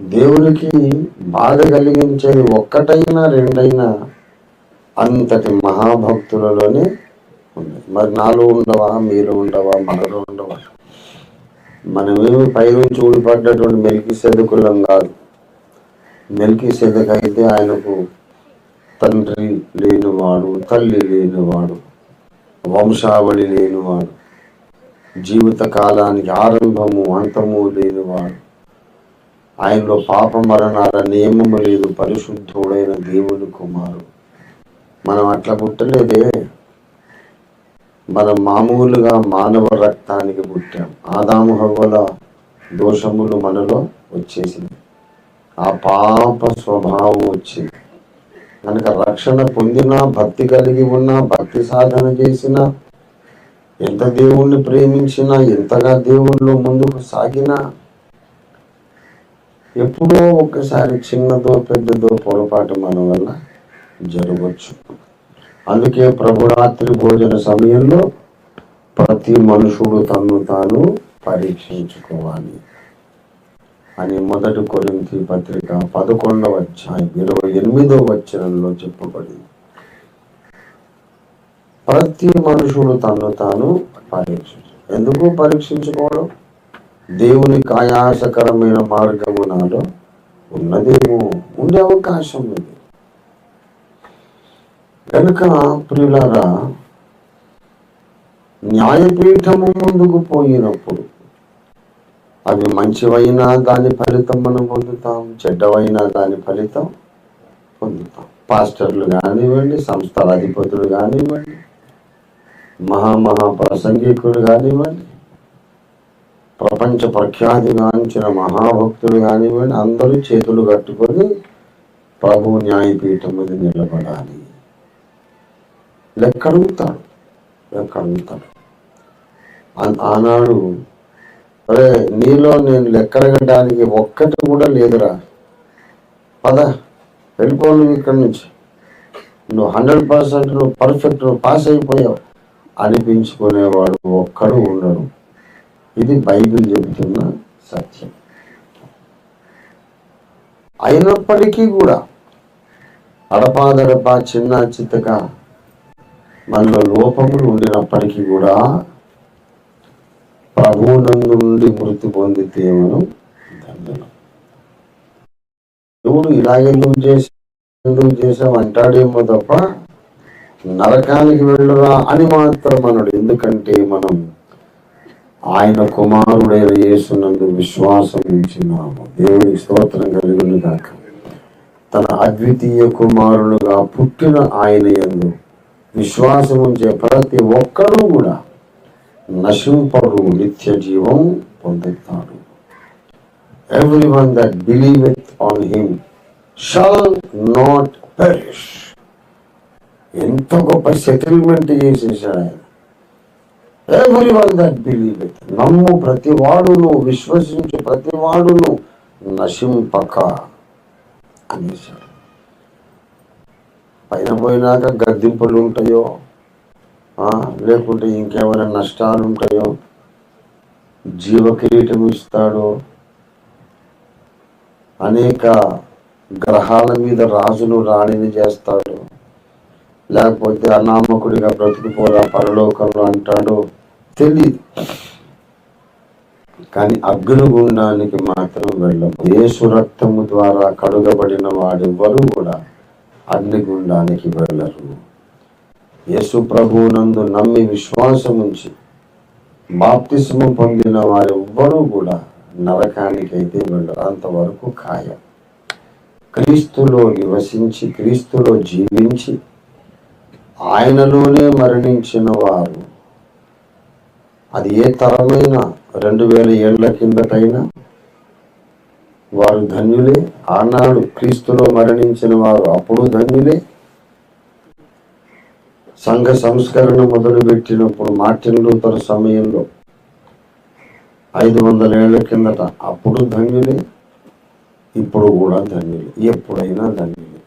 దేవునికి బాధ కలిగించేది ఒక్కటైనా రెండైనా అంతటి మహాభక్తులలోనే ఉంది మరి నాలో ఉండవా మీరు ఉండవా మనలో ఉండవా? మనమేమి పైనుంచి ఊడిపడ్డటువంటి మెలికి సెదుకులం కాదు. మెలికి సెదకైతే ఆయనకు తండ్రి లేనివాడు తల్లి లేనివాడు వంశావళి లేనివాడు జీవిత కాలానికి ఆరంభము అంతము లేనివాడు ఆయనలో పాప మరణాల నియమము లేదు పరిశుద్ధుడైన దేవుని కుమారు మనం అట్లా పుట్టలేదే. మనం మామూలుగా మానవ రక్తానికి పుట్టాం. ఆదాము హవ్వల దోషములు మనలో వచ్చేసింది. ఆ పాప స్వభావం వచ్చింది. కనుక రక్షణ పొందినా భక్తి కలిగి ఉన్నా భక్తి సాధన చేసినా ఎంత దేవుణ్ణి ప్రేమించినా ఎంతగా దేవుళ్ళు ముందుకు సాగినా ఎప్పుడో ఒక్కసారి చిన్నదో పెద్దదో పొరపాటు మన వల్ల జరగవచ్చు అందుకే ప్రభురాత్రి భోజన సమయంలో ప్రతి మనుషుడు తన్ను తాను పరీక్షించుకోవాలి అని మొదటి కొరింతి పత్రిక పదకొండవ అధ్యాయం ఇరవై ఎనిమిదో వచనంలో చెప్పబడింది. ప్రతి మనుషుడు తన్ను తాను పరీక్షించు ఎందుకు పరీక్షించుకోవడం? దేవుని కాయాసకరమైన మార్గము నాలో ఉన్నదేమో ఉండే అవకాశం ఉంది కనుక ప్రియులారా న్యాయపీఠము ముందుకు పోయినప్పుడు అవి మంచివైనా దాని ఫలితం మనం పొందుతాం చెడ్డవైనా దాని ఫలితం పొందుతాం. పాస్టర్లు కానివ్వండి సంస్థల అధిపతులు కానివ్వండి మహామహా ప్రసంగికులు కానివ్వండి ప్రపంచ ప్రఖ్యాతిగాంచిన మహాభక్తులు కానివ్వండి అందరూ చేతులు కట్టుకొని ప్రభు న్యాయపీఠం మీద నిలబడాలి. లెక్కడుగుతాడు లెక్కడుగుతాడు ఆనాడు అరే నీలో నేను లెక్కరగడానికి ఒక్కటి కూడా లేదురా. పద వెళ్ళిపో నువ్వు ఇక్కడి నుంచి. నువ్వు హండ్రెడ్ పర్సెంట్ నువ్వు పర్ఫెక్ట్ నువ్వు పాస్ అయిపోయావు. అనిపించుకునేవాడు ఒక్కడు ఉండడు. ఇది బైబిల్ చెబుతున్న సత్యం. అయినప్పటికీ కూడా అడపాదడపా చిన్న చిత్తక మనలో లోపములు ఉండినప్పటికీ కూడా ప్రభువునందు నుండి మృతి పొందితే మనం దండనం దేవుడు ఇలాగెందుకు చేసి ఎందుకు చేసావు అంటాడేమో తప్ప నరకానికి వెళ్ళరా అని మాత్రం మనడు ఎందుకంటే మనం ఆయన కుమారుడైన యేసునందు విశ్వాసం ఇచ్చినాము దేవునికి స్తోత్రం కలిగిన కాక తన అద్వితీయ కుమారుడుగా పుట్టిన ఆయన యందు విశ్వాసం ఉంచే ప్రతి ఒక్కరూ కూడా నశింపడు నిత్య జీవం పొందుతాడు every one that believe on him shall not perish ఎంత గొప్ప సెటిల్మెంట్ చేసేసాడు ఆయన. ఎవరి వన్ దట్ బిలీవ్ ఇట్ నమ్ము ప్రతి వాడును విశ్వసించు ప్రతి వాడును నశింపక అనేసాడు పైన పోయినాక గద్దింపులు ఉంటాయో లేకుంటే ఇంకేమైనా నష్టాలు ఉంటాయో జీవ కిరీటం అనేక గ్రహాల మీద రాజును రాణిని చేస్తాడు. లేకపోతే అనామకుడిగా బ్రతుకుపోరా పరలోకంలో అంటాడు. తెలియదు కానీ అగ్నిగుండానికి మాత్రం వెళ్ళము. యేసు రక్తము ద్వారా కడుగబడిన వాడెవ్వరూ కూడా అగ్నిగుండానికి వెళ్ళరు. యేసు ప్రభువునందు నమ్మి విశ్వాసం ఉంచి బాప్తిసము పొందిన వారెవ్వరూ కూడా నరకానికి అయితే వెళ్ళరు. అంతవరకు ఖాయం. క్రీస్తులో నివసించి క్రీస్తులో జీవించి ఆయనలోనే మరణించిన వారు అది ఏ తరమైన రెండు వేల ఏళ్ళ కిందటైనా వారు ధన్యులే. ఆనాడు క్రీస్తులో మరణించిన వారు అప్పుడు ధన్యులే. సంఘ సంస్కరణ మొదలుపెట్టినప్పుడు మార్టిన్ లూథర్ సమయంలో ఐదు వందల ఏళ్ళ కిందట అప్పుడు ధన్యులే ఇప్పుడు కూడా ధన్యులే ఎప్పుడైనా ధన్యులే.